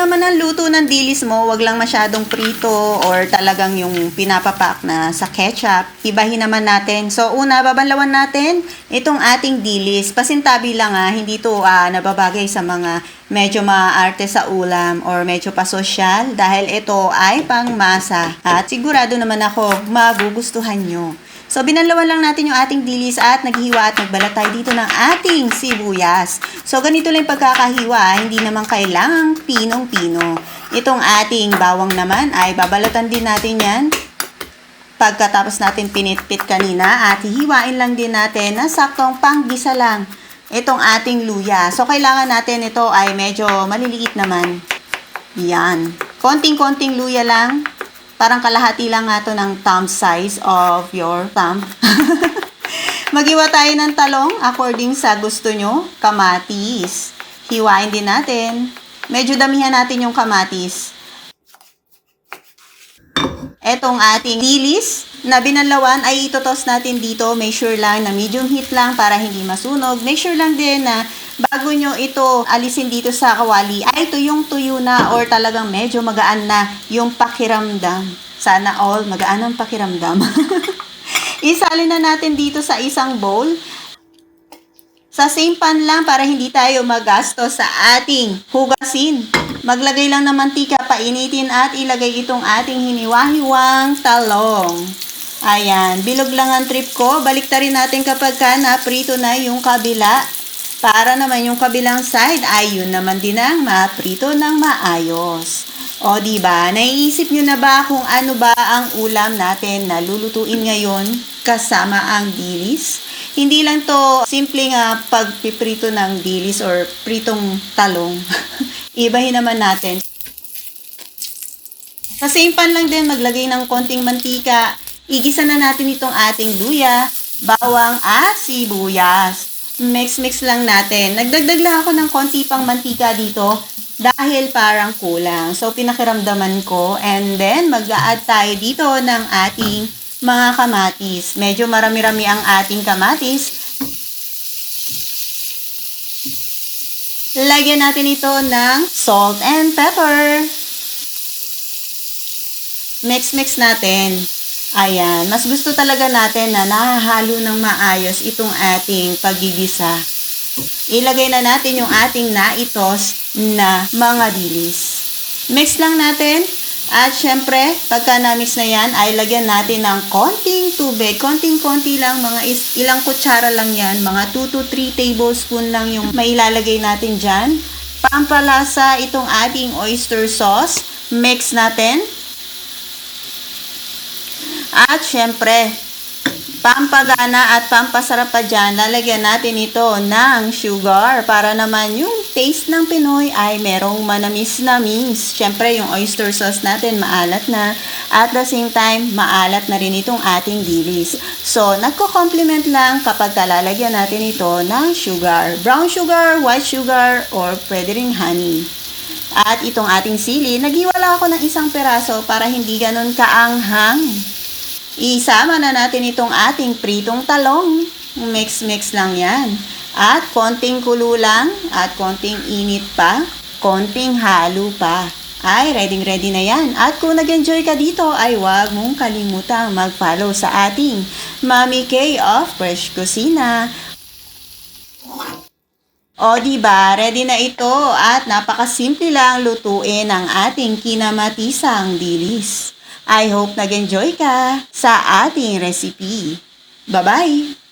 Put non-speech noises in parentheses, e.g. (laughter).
naman ang luto ng dilis mo, wag lang masyadong prito or talagang yung pinapapak na sa ketchup. Ibahin naman natin. So, una, babanlawan natin itong ating dilis. Pasintabi lang ah, hindi to ah, nababagay sa mga medyo maaarte sa ulam or medyo pasosyal dahil ito ay pang masa. At sigurado naman ako, magugustuhan nyo. So, binanlawan lang natin yung ating dilis at naghiwa at nagbalat tayo dito ng ating sibuyas. So, ganito lang yung pagkakahiwa. Hindi naman kailangang pinong-pino. Itong ating bawang naman ay babalatan din natin yan. Pagkatapos natin pinitpit kanina at hihiwain lang din natin na saktong panggisa lang itong ating luya. So, kailangan natin ito ay medyo maliliit naman. Yan. Konting-konting luya lang. Parang kalahati lang nga to ng thumb size of your thumb. (laughs) Magiwa tayo ng talong according sa gusto nyo. Kamatis. Hiwain din natin. Medyo damihan natin yung kamatis. Etong ating dilis na binalawan ay itotos natin dito. Make sure lang na medium heat lang para hindi masunog. Make sure lang din na bago nyo ito alisin dito sa kawali ay tuyong tuyo na or talagang medyo magaan na yung pakiramdam. Sana all magaan ang pakiramdam. (laughs) Isalin na natin dito sa isang bowl. Sa same pan lang para hindi tayo magasto sa ating hugasin. Maglagay lang ng mantika, painitin at ilagay itong ating hiniwa-hiwang talong. Ayan, bilog lang ang trip ko. Balik rin natin kapag ka naprito na yung kabila. Para naman yung kabilang side ay yun naman din ang maprito ng maayos. O di ba? Naiisip nyo na ba kung ano ba ang ulam natin na lulutuin ngayon kasama ang dilis? Hindi lang to simple nga pagpiprito ng dilis or pritong talong. (laughs) Ibahin naman natin. Sa same pan lang din, maglagay ng konting mantika. Igisa na natin itong ating luya, bawang at sibuyas. Mix-mix lang natin. Nagdagdag lang ako ng konti pang mantika dito dahil parang kulang. So, pinakiramdaman ko. And then, mag-add tayo dito ng ating mga kamatis. Medyo marami-rami ang ating kamatis. Lagyan natin ito ng salt and pepper. Mix-mix natin. Ayan. Mas gusto talaga natin na nahahalo ng maayos itong ating pagigisa. Ilagay na natin yung ating naitos na mga dilis. Mix lang natin. At syempre, pagka na-mix na yan, ay lagyan natin ng konting tubig. Konting-konti lang, mga is, ilang kutsara lang yan. Mga 2 to 3 tablespoon lang yung mailalagay natin dyan. Pampalasa itong ating oyster sauce. Mix natin. At syempre, pampagana at pampasarap pa dyan, lalagyan natin ito ng sugar para naman yung taste ng Pinoy ay merong manamis-namis. Syempre, yung oyster sauce natin maalat na. At the same time, maalat na rin itong ating dilis. So, nagko-complement lang kapag lalagyan natin ito ng sugar. Brown sugar, white sugar, or pwede ring honey. At itong ating sili, naghiwala ako ng isang peraso para hindi ganun kaanghang. Isama na natin itong ating pritong talong. Mix-mix lang yan. At konting kulo lang at konting init pa. Konting halo pa. Ay, ready-ready na yan. At kung nag-enjoy ka dito, ay huwag mong kalimutang mag-follow sa ating Mami K of Fresh Kusina. O, di ba? Ready na ito at napakasimple lang lutuin ang ating kinamatisang dilis. I hope nag-enjoy ka sa ating recipe. Bye-bye!